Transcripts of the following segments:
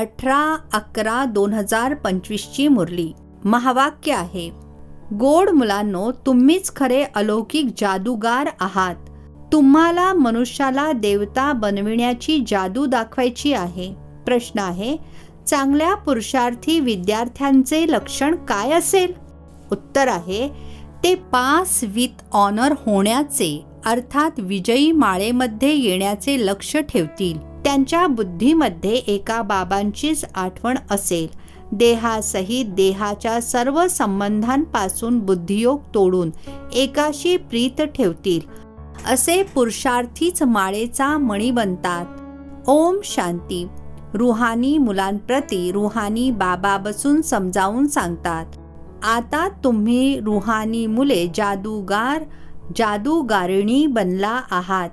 अठरा अकरा दोन हजार पंचवीसची मुरली. महावाक्य आहे गोड मुलांनो तुम्हीच खरे अलौकिक जादूगार आहात. तुम्हाला मनुष्याला देवता बनविण्याची जादू दाखवायची आहे. प्रश्न आहे चांगल्या पुरुषार्थी विद्यार्थ्यांचे लक्षण काय असेल? उत्तर आहे ते पास विथ ऑनर होण्याचे अर्थात विजयी माळेमध्ये येण्याचे लक्ष ठेवतील. त्यांच्या बुद्धीमध्ये एका बाबांचीच आठवण असेल. देहासहित देहाच्या सर्व संबंधांपासून बुद्धियोग तोडून एकाशी प्रीत ठेवतील. असे पुरुषार्थीच माळेचा मणी बनतात. ओम शांती. रुहानी मुलांप्रती रुहानी बाबा बसून समजावून सांगतात. आता तुम्ही रुहानी मुले जादूगार जादूगारिणी बनला आहात.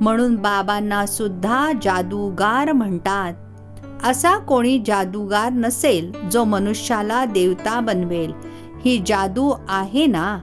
म्हणून बाबांना सुद्धा जादूगार म्हणतात. असा कोणी जादूगार नसेल जो मनुष्याला देवता बनवेल. ही जादू आहे ना?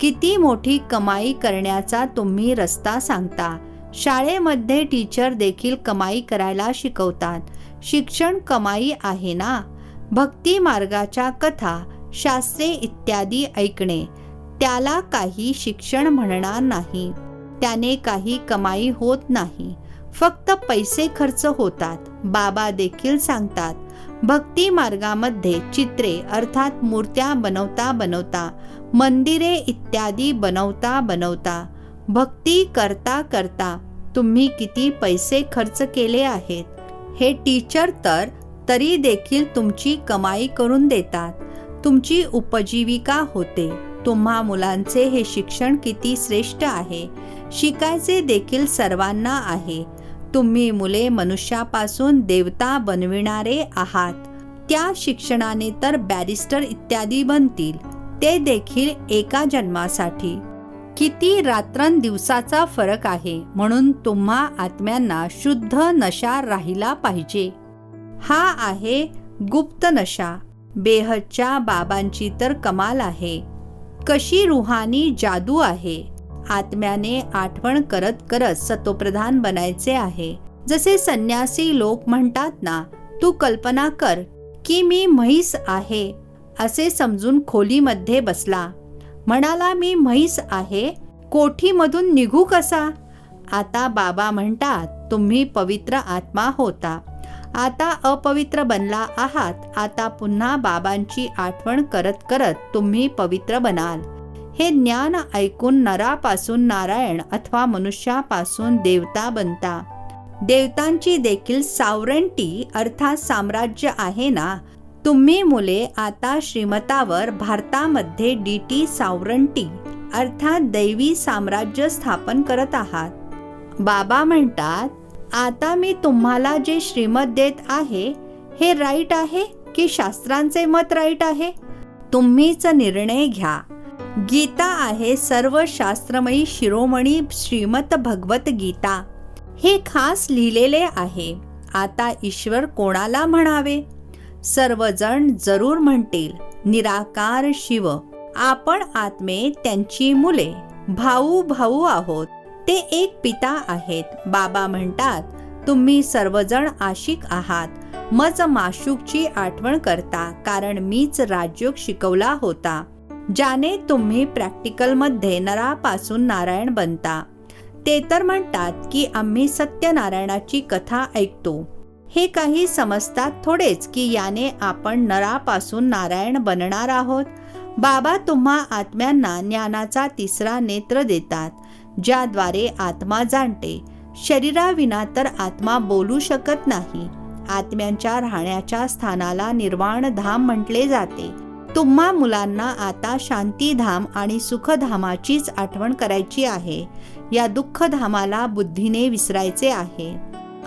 किती मोठी कमाई करण्याचा तुम्ही रस्ता सांगता. शाळेमध्ये टीचर देखील कमाई करायला शिकवतात. शिक्षण कमाई आहे ना? भक्ती मार्गाच्या कथा शास्त्रे इत्यादी ऐकणे. त्याला काही शिक्षण म्हणणार नाही. त्याने काही कमाई होत नाही. फक्त पैसे खर्च होतात. बाबा देखील सांगतात भक्ती मार्गामध्ये चित्रे अर्थात मूर्त्या बनवता बनवता मंदिरे इत्यादी बनवता बनवता भक्ती करता करता तुम्ही किती पैसे खर्च केले आहेत? हे टीचर तर तरी देखील तुमची कमाई करून देतात. तुमची उपजीविका होते. तुम्हा मुलांचे हे शिक्षण किती श्रेष्ठ आहे. शिकायचे देखील सर्वांना आहे. तुम्ही मुले मनुष्यापासून देवता बनविणारे आहात. त्या शिक्षणाने तर बॅरिस्टर इत्यादी बनतील. ते देखील एका जन्मासाठी. किती रात्रंदिवसाचा फरक आहे म्हणून तुम्हा आत्म्यांना शुद्ध नशा राहिला पाहिजे. हा आहे गुप्त नशा. बेहदच्या बाबांची तर कमाल आहे. कशी रुहानी जादू आहे. आत्म्याने आठवण करत करत सतोप्रधान बनायचे आहे. जसे संन्यासी लोक म्हणतात ना तू कल्पना कर की मी म्हैस आहे असे समजून खोलीमध्ये बसला. म्हणाला मी म्हैस आहे कोठीमधून निघू कसा? आता बाबा म्हणतात तुम्ही पवित्र आत्मा होता. आता अपवित्र बनला आहात. आता पुन्हा बाबांची आठवण करत करत तुम्ही पवित्र बनाल. हे ज्ञान ऐकून नरापासून नारायण अथवा मनुष्यापासून देवता बनता. देवतांची देखील सावरंटी अर्थात साम्राज्य आहे ना? तुम्ही मुले आता श्रीमतावर भारतामध्ये डी टी सावरंटी अर्थात दैवी साम्राज्य स्थापन करत आहात. बाबा म्हणतात आता मी तुम्हाला जे श्रीमत देत आहे हे राईट आहे की शास्त्रांचे मत राईट आहे? तुम्हीच निर्णय घ्या. गीता आहे सर्व शास्त्रमयी शिरोमणी श्रीमत भगवत गीता. हे खास लिहिलेले आहे. आता ईश्वर कोणाला म्हणावे? सर्वजण जरूर म्हणतील निराकार शिव आपण आत्मे त्यांची मुले भाऊ भाऊ आहोत. ते एक पिता आहेत. बाबा म्हणतात तुम्ही सर्वजण आशिक आहात. मज माशूकची आठवण करता कारण मीच राजयोग शिकवला होता. ज्याने तुम्ही प्रॅक्टिकलमध्ये नरापासून नारायण बनता. ते तर म्हणतात की आम्ही सत्यनारायणाची कथा ऐकतो. हे काही समजतात थोडेच की याने आपण नरापासून नारायण बनणार आहोत. बाबा तुम्हा आत्म्यांना ज्ञानाचा तिसरा नेत्र देतात ज्याद्वारे आत्मा जाणते. शरीराविना तर आत्मा बोलू शकत नाही. आत्म्यांच्या राहण्याच्या स्थानाला निर्वाण धाम म्हटले जाते. तुम्हा मुलांना आता शांतीधाम आणि सुखधामाचीच आठवण करायची आहे. या दुःखधामाला बुद्धीने विसरायचे आहे.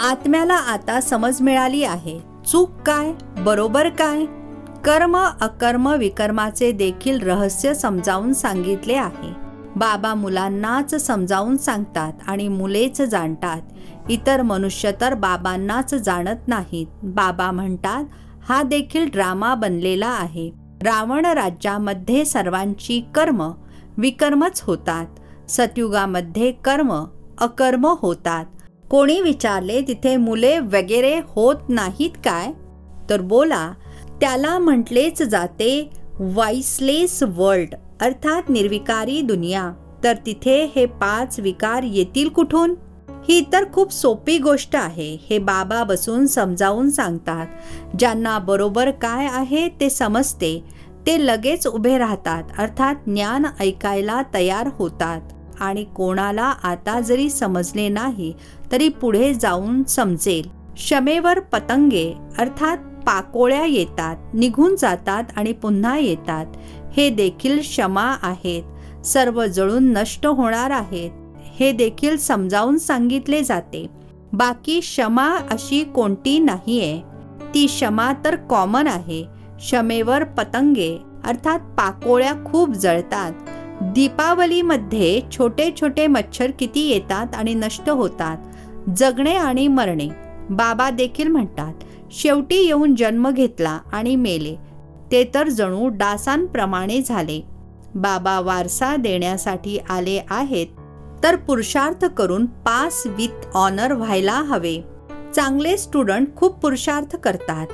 आत्म्याला आता समज मिळाली आहे. चूक काय? बरोबर काय? कर्म अकर्म विकर्माचे देखील रहस्य समजावून सांगितले आहे. बाबा मुलांनाच समजावून सांगतात आणि मुलेच जाणतात. इतर मनुष्य तर बाबांनाच जाणत नाहीत. बाबा म्हणतात हा देखील ड्रामा बनलेला आहे. रावण राज्यामध्ये सर्वांची कर्म विकर्मच होतात. सतयुगामध्ये कर्म अकर्म होतात. कोणी विचारले तिथे मुले वगैरे होत नाहीत काय? तर बोला त्याला म्हटलेच जाते वाईसलेस वर्ल्ड अर्थात निर्विकारी दुनिया. तर तिथे हे पाच विकार येतील कुठून? ही तर खूप सोपी गोष्ट आहे हे बाबा बसून समजावून सांगतात. ज्यांना बरोबर काय आहे ते समजते ते लगेच उभे राहतात अर्थात ज्ञान ऐकायला तयार होतात. आणि कोणाला आता जरी समजले नाही तरी पुढे जाऊन समजेल. क्षमेवर पतंगे अर्थात पाकोळ्या येतात निघून जातात आणि पुन्हा येतात. हे देखील क्षमा आहेत. सर्व जळून नष्ट होणार आहेत. हे देखील समजावून सांगितले जाते. बाकी क्षमा अशी कोणती नाहीये. ती क्षमा तर कॉमन आहे. क्षमेवर पतंगे अर्थात पाकोळ्या खूप जळतात. दीपावलीमध्ये छोटे छोटे मच्छर किती येतात आणि नष्ट होतात. जगणे आणि मरणे. बाबा देखील म्हणतात शेवटी येऊन जन्म घेतला आणि मेले. ते तर जणू डासांप्रमाणे झाले. बाबा वारसा देण्यासाठी आले आहेत तर पुरुषार्थ करून पास विथ ऑनर व्हायला हवे. चांगले स्टुडंट खूप पुरुषार्थ करतात.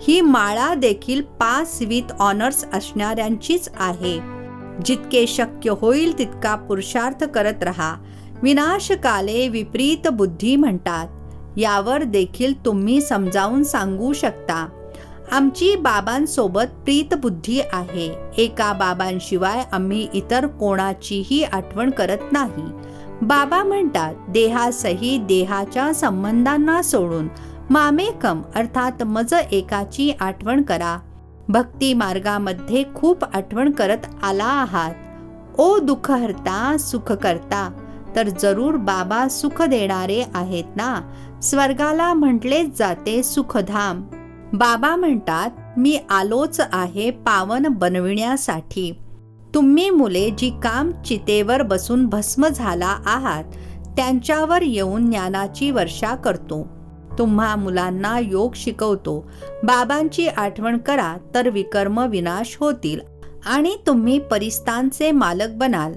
ही माळा देखील पास विथ ऑनर्स असणाऱ्यांचीच आहे. जितके शक्य होईल तितका पुरुषार्थ करत रहा. विनाशकाले विपरीत बुद्धी म्हणतात. यावर देखील तुम्ही समजावून सांगू शकता. आमची बाबांसोबत प्रीतबुद्धी आहे. एका बाबांशिवाय आम्ही इतर कोणाचीही आठवण करत नाही. बाबा म्हणतात देहासही देहाच्या संबंधांना सोडून मामेकम अर्थात मज एकाची आठवण करा. भक्ती मार्गामध्ये खूप आठवण करत आला आहात. ओ दुःखहर्ता सुख करता तर जरूर बाबा सुख देणारे आहेत ना? स्वर्गाला म्हटलेच जाते सुखधाम. बाबा म्हणतात मी आलोच आहे पावन बनविण्यासाठी. तुम्ही मुले जी काम चितेवर बसून भस्म झाला आहात त्यांच्यावर येऊन ज्ञानाची वर्षा करतो. तुम्हा मुलांना योग शिकवतो. बाबांची आठवण करा तर विकर्म विनाश होतील आणि तुम्ही परिस्तांचे मालक बनाल.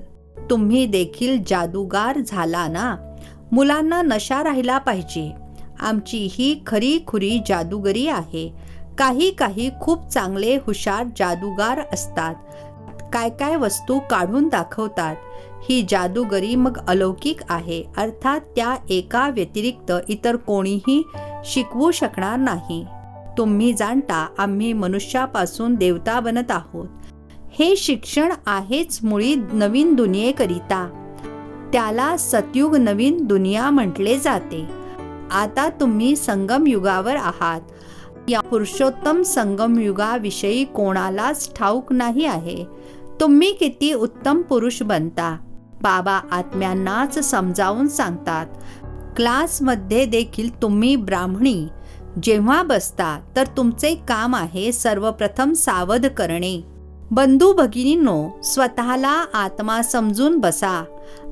तुम्ही देखील जादूगार झाला ना? मुलांना नशा राहिला पाहिजे. आमची ही खरी खुरी जादूगरी आहे. काही काही खूप चांगले हुशार जादूगार असतात. काय काय वस्तू काढून दाखवतात. ही जादूगरी मग अलौकिक आहे. अर्थात त्या एका व्यतिरिक्त इतर कोणीही शिकवू शकणार नाही. तुम्ही जाणता आम्ही मनुष्यापासून देवता बनत आहोत. हे शिक्षण आहेच मुळी नवीन दुनियेकरिता. त्याला सतयुग नवीन दुनिया म्हटले जाते. आता तुम्ही संगमयुगावर आहात. या पुरुषोत्तम संगमयुगाविषयी कोणालाच ठाऊक नाही आहे. तुम्ही किती उत्तम पुरुष बनता. बाबा आत्म्यांनाच समजावून सांगतात. क्लासमध्ये देखील तुम्ही ब्राह्मणी. जेव्हा बसता तर तुमचे काम आहे सर्वप्रथम सावध करणे. बंधू भगिनींनो स्वतःला आत्मा समजून बसा.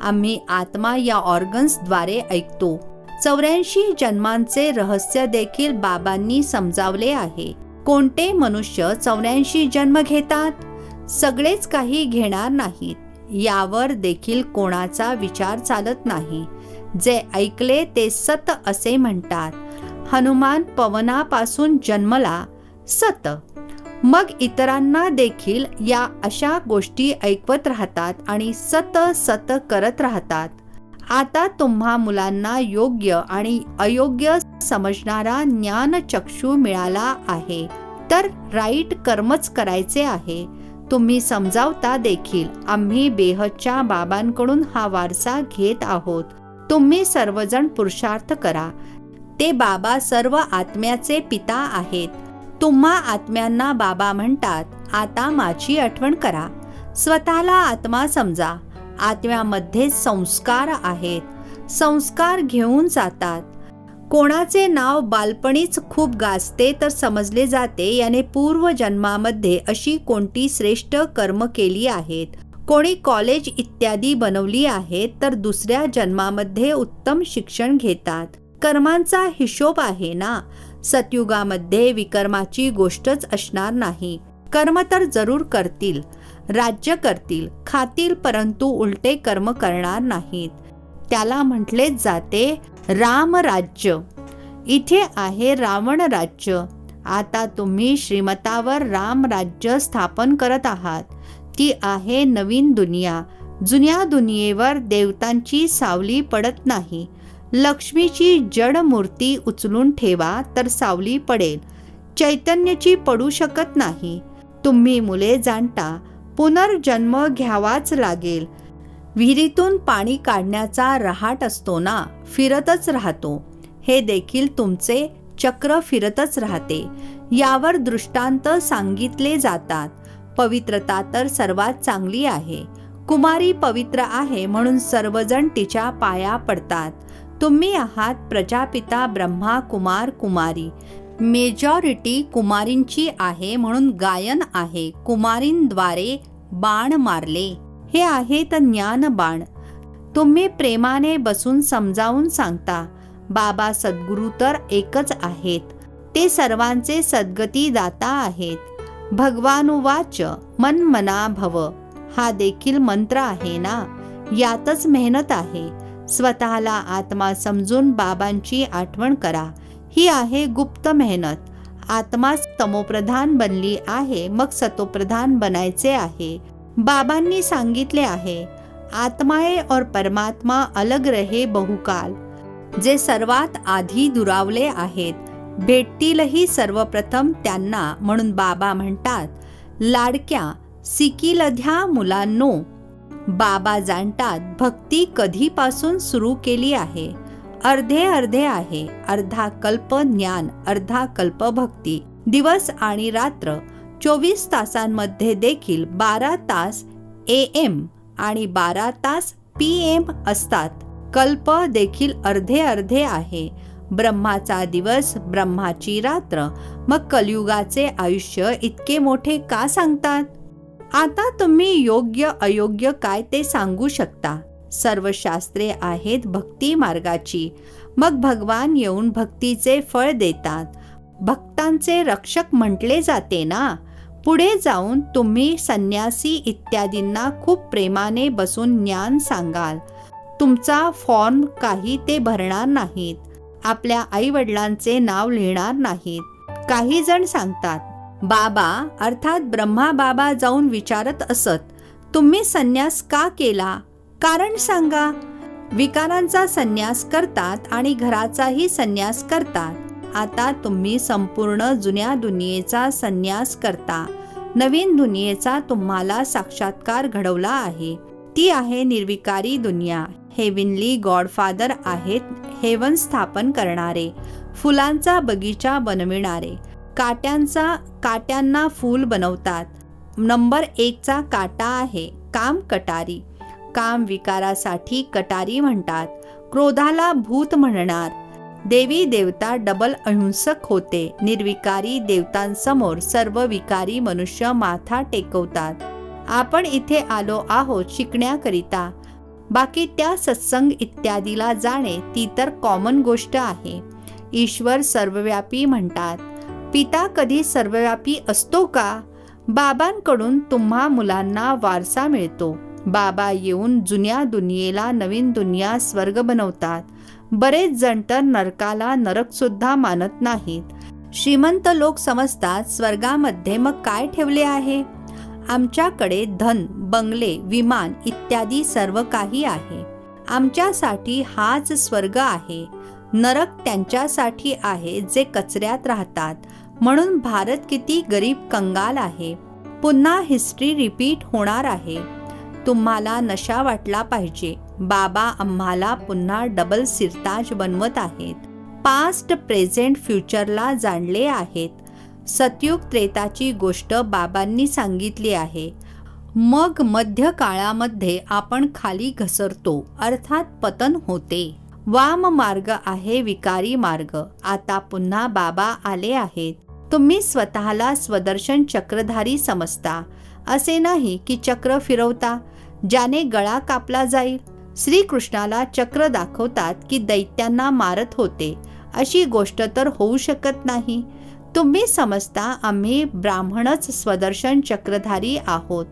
आम्ही आत्मा या ऑर्गन्सद्वारे ऐकतो. चौऱ्याऐंशी जन्मांचे रहस्य देखील बाबांनी समजावले आहे. कोणते मनुष्य चौऱ्याऐंशी जन्म घेतात? सगळेच काही घेणार नाहीत. यावर देखील कोणाचा विचार चालत नाही. जे ऐकले ते सत असे म्हणतात. हनुमान पवनापासून जन्मला सत. मग इतरांना देखील या अशा गोष्टी ऐकवत राहतात आणि सत सत करत राहतात. आता तुम्हा मुलांना योग्य आणि अयोग्य समजणारा ज्ञानचक्षू मिळाला आहे. तर राईट कर्मच करायचे आहे. तुम्ही समजावता देखील. आम्ही बेहदच्या बाबांकडून हा वारसा घेत आहोत. तुम्ही सर्वजण पुरुषार्थ करा. ते बाबा सर्व आत्म्याचे पिता आहेत. तुम्हा आत्म्यांना बाबा म्हणतात आता माझी आठवण करा. स्वतःला आत्मा समजा. आत्म्यामध्ये संस्कार आहेत. संस्कार घेऊन जातात. कोणाचे नाव बालपणीच खूप गाजते तर समजले जाते याने पूर्व जन्मामध्ये अशी कोणती श्रेष्ठ कर्म केली आहेत. कोणी कॉलेज इत्यादी बनवली आहेत तर दुसऱ्या जन्मामध्ये उत्तम शिक्षण घेतात. कर्मांचा हिशोब आहे ना? सतयुगामध्ये विकर्माची गोष्टच असणार नाही. कर्म तर जरूर करतील. राज्य करतील खातील परंतु उलटे कर्म करणार नाहीत. त्याला म्हटलेच जाते राम राज्य. इथे आहे रावण राज्य. आता तुम्ही श्रीमतावर राम राज्य स्थापन करत आहात. ती आहे नवीन दुनिया. जुन्या दुनियेवर देवतांची सावली पडत नाही. लक्ष्मीची जड मूर्ती उचलून ठेवा तर सावली पडेल. चैतन्याची पडू शकत नाही. तुम्ही मुले जाणता. पुनर्जन्म घ्यावाच लागेल. विहिरीतून पाणी काढण्याचा रहाट असतो ना फिरतच राहतो. हे देखील तुमचे चक्र फिरतच राहते. यावर दृष्टांत सांगितले जातात. पवित्रता तर सर्वात चांगली आहे. कुमारी पवित्र आहे म्हणून सर्वजण तिच्या पाया पडतात. तुम्ही आहात प्रजापिता ब्रह्मा कुमार कुमारी. मेजॉरिटी कुमारींची आहे म्हणून गायन आहे. कुमारींद्वारे बाण मारले. हे आहे तर ज्ञान बाण. तुम्ही प्रेमाने बसून समजावून सांगता बाबा सद्गुरू तर एकच आहेत. ते सर्वांचे सद्गती दाता आहेत. भगवानुवाच मन मना भव. हा देखील मंत्र आहे ना? यातच मेहनत आहे. स्वतःला आत्मा समजून बाबांची आठवण करा. ही आहे गुप्त मेहनत. आत्मा तमोप्रधान बनली आहे मग सतोप्रधान बनायचे आहे. बाबांनी सांगितले आहे आत्माए और परमात्मा अलग रहे बहुकाल. जे सर्वात आधी दुरावले आहेत भेटतीलही सर्वप्रथम त्यांना म्हणून बाबा म्हणतात लाडक्या सिकिलध्या मुलांनो बाबा जाणतात भक्ती कधीपासून सुरू केली आहे. अर्धे अर्धे आहे. अर्धा कल्प ज्ञान अर्धा कल्प भक्ती. दिवस आणि रात्र. चोवीस तासांमध्ये देखील बारा तास ए एम आणि बारा तास पी एम असतात. कल्प देखील अर्धे अर्धे आहे. ब्रह्माचा दिवस ब्रह्माची रात्र. मग कलियुगाचे आयुष्य इतके मोठे का सांगतात? आता तुम्ही योग्य अयोग्य काय ते सांगू शकता? सर्व शास्त्रे आहेत भक्ती मार्गाची. मग भगवान येऊन भक्तीचे फळ देतात. भक्तांचे रक्षक म्हटले जाते ना? पुढे जाऊन तुम्ही संन्यासी इत्यादींना खूप प्रेमाने बसून ज्ञान सांगाल. तुमचा फॉर्म काही ते भरणार नाहीत. आपल्या आईवडिलांचे नाव लिहिणार नाहीत. काही जण सांगतात बाबा अर्थात ब्रह्मा बाबा जाऊन विचारत असत. तुम्ही संन्यास का केला? कारण सांगा. विकारांचा संन्यास करतात आणि घराचाही संन्यास करतात. आता तुम्ही संपूर्ण जुन्या दुनियेचा संन्यास करता. नवीन दुनियेचा तुम्हाला साक्षात्कार घडवला आहे. ती आहे निर्विकारी दुनिया. हेविनली गॉडफादर आहेत हेवन स्थापन करणारे. फुलांचा बगीचा बनविणारे. काट्यांचा काट्यांना फूल बनवतात. नंबर एकचा काटा आहे काम कटारी. काम विकारासाठी कटारी म्हणतात. क्रोधाला भूत म्हणणार. देवी देवता डबल अहिंसक होते. निर्विकारी देवतांसमोर सर्व विकारी मनुष्य माथा टेकवतात. आपण इथे आलो आहोत शिकण्याकरिता. बाकी त्या सत्संग इत्यादीला जाणे ती तर कॉमन गोष्ट आहे. ईश्वर सर्वव्यापी म्हणतात. पिता कधी सर्वव्यापी असतो का? बाबांकडून तुम्हा मुलांना वारसा मिळतो. बाबा येऊन जुन्या दुनियेला नवीन दुनिया स्वर्ग बनवतात. बरेच जण तर नरकाला नरक सुद्धा मानत नाहीत. श्रीमंत लोक समजतात स्वर्गामध्ये मग काय ठेवले आहे? आमच्याकडे धन बंगले विमान इत्यादी सर्व काही आहे. आमच्यासाठी हाच स्वर्ग आहे. नरक त्यांच्यासाठी आहे जे कचऱ्यात राहतात. म्हणून भारत किती गरीब कंगाल आहे. पुन्हा हिस्ट्री रिपीट होणार आहे. तुम्हाला नशा वाटला पाहिजे. बाबा आम्हाला पुन्हा डबल सिरताज बनवत आहेत. पास्ट प्रेझेंट फ्युचरला जाणले आहेत. सतयुग त्रेताची गोष्ट बाबांनी सांगितली आहे. मग मध्य काळामध्ये आपण खाली घसरतो अर्थात पतन होते. वाम मार्ग आहे विकारी मार्ग. आता पुन्हा बाबा आले आहेत. तुम्ही स्वतःला स्वदर्शन चक्रधारी समजता. असे नाही की चक्र फिरवता ज्याने गळा कापला जाईल. श्रीकृष्णाला चक्र दाखवतात की दैत्यांना मारत होते. अशी गोष्ट तर होऊ शकत नाही. तुम्ही समजता आम्ही ब्राह्मणच स्वदर्शन चक्रधारी आहोत.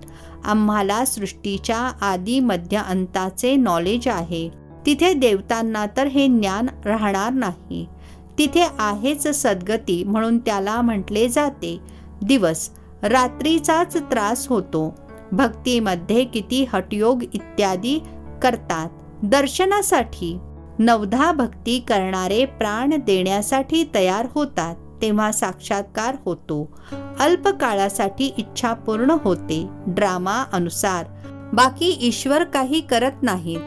आम्हाला सृष्टीच्या आदी मध्य अंताचे नॉलेज आहे. तिथे देवतांना तर हे ज्ञान राहणार नाही. तिथे आहेच सद्गती म्हणून त्याला म्हटले जाते. दिवस रात्रीचाच त्रास होतो. भक्तीमध्ये किती हटयोग इत्यादी करतात. दर्शनासाठी. नवधा भक्ती करणारे प्राण देण्यासाठी तयार होतात तेव्हा साक्षात्कार होतो. अल्प काळासाठी इच्छा पूर्ण होते. ड्रामा अनुसार. बाकी ईश्वर काही करत नाहीत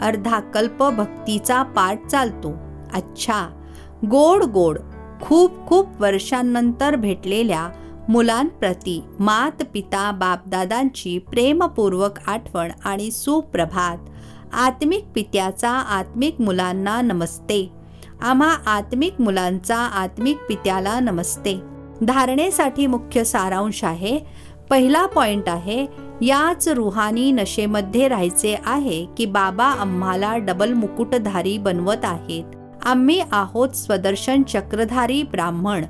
अर्धाकल्प भक्तीचा पाठ चालतो. अच्छा! गोड गोड. खूप खूप वर्षांनंतर भेटलेल्या मुलांप्रती मात पिता बापदादांची प्रेमपूर्वक आठवण आणि सुप्रभात. आत्मिक पित्याचा आत्मिक मुलांना नमस्ते. आम्हा आत्मिक मुलांचा आत्मिक पित्याला नमस्ते. धारणेसाठी मुख्य सारांश आहे पहिला पॉइंट आहे याच रुहानी नशेमध्ये राहायचे आहे की बाबा आम्हाला डबल मुकुटधारी बनवत आहेत. आम्ही आहोत स्वदर्शन चक्रधारी ब्राह्मण.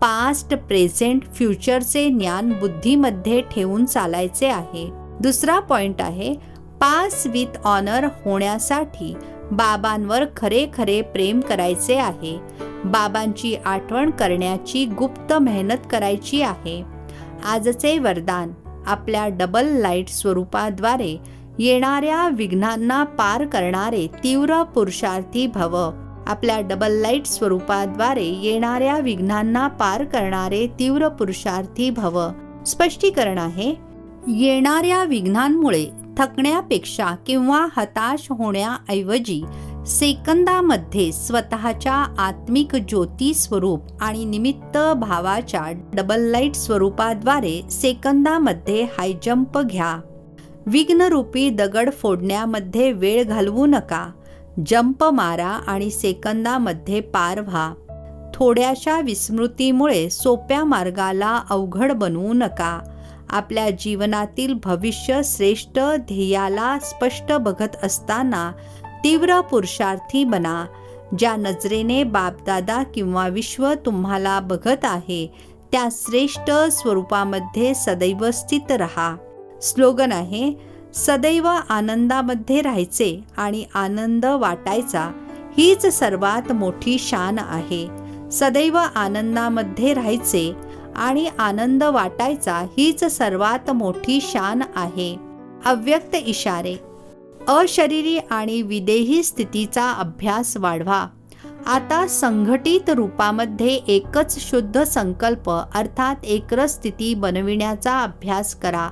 पास्ट प्रेझेंट फ्युचरचे ज्ञान बुद्धीमध्ये ठेवून चालायचे आहे. दुसरा पॉइंट आहे पास विथ ऑनर होण्यासाठी बाबांवर खरे खरे प्रेम करायचे आहे. बाबांची आठवण करण्याची गुप्त मेहनत करायची आहे. आजचे वरदान आपल्या डबल लाइट स्वरूपाद्वारे येणाऱ्या विघ्नांना पार करणारे तीव्र पुरुषार्थी भव. आपल्या डबल लाइट स्वरूपाद्वारे येणाऱ्या विघ्नांना पार करणारे तीव्र पुरुषार्थी भव. स्पष्टीकरण आहे येणाऱ्या विघ्नांमुळे थकण्यापेक्षा किंवा हताश होण्याऐवजी सेकंदामध्ये स्वतःच्या आत्मिक ज्योती स्वरूप आणि निमित्त भावाच्या डबल लाइट स्वरूपाद्वारे सेकंदामध्ये हायजंप घ्या. विघ्नरूपी दगड फोडण्यामध्ये वेळ घालवू नका. जंप मारा आणि सेकंदामध्ये पार व्हा. थोड्याशा विस्मृतीमुळे सोप्या मार्गाला अवघड बनवू नका. आपल्या जीवनातील भविष्य श्रेष्ठ ध्येयाला स्पष्ट बघत असताना तीव्र पुरुषार्थी बना. ज्या नजरेने बापदादा किंवा विश्व तुम्हाला बघत आहे त्या श्रेष्ठ स्वरूपामध्ये सदैव स्थित रहा. स्लोगन आहे सदैव आनंदामध्ये राहायचे आणि आनंद वाटायचा हीच सर्वात मोठी शान आहे. सदैव आनंदामध्ये राहायचे आणि आनंद वाटायचा हीच सर्वात मोठी शान आहे. अव्यक्त इशारे. अशरीरी आणि विदेही स्थितीचा अभ्यास वाढवा. आता संघटित रूपामध्ये एकच शुद्ध संकल्प अर्थात एकरस स्थिती बनविण्याचा अभ्यास करा.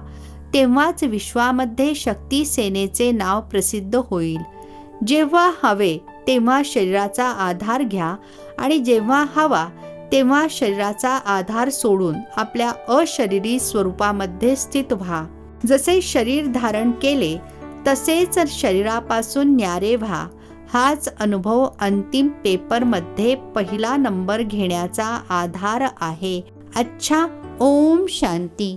तेव्हाच विश्वामध्ये शक्ती सेनेचे नाव प्रसिद्ध होईल. जेव्हा हवे तेव्हा शरीराचा आधार घ्या आणि जेव्हा हवा तेव्हा शरीराचा आधार सोडून आपल्या अशरीरी स्वरूपामध्ये स्थित व्हा. जसे शरीर धारण केले तसेच शरीरापासून न्यारे व्हा. हाच अनुभव अंतिम पेपरमध्ये पहिला नंबर घेण्याचा आधार आहे. अच्छा ओम शांती.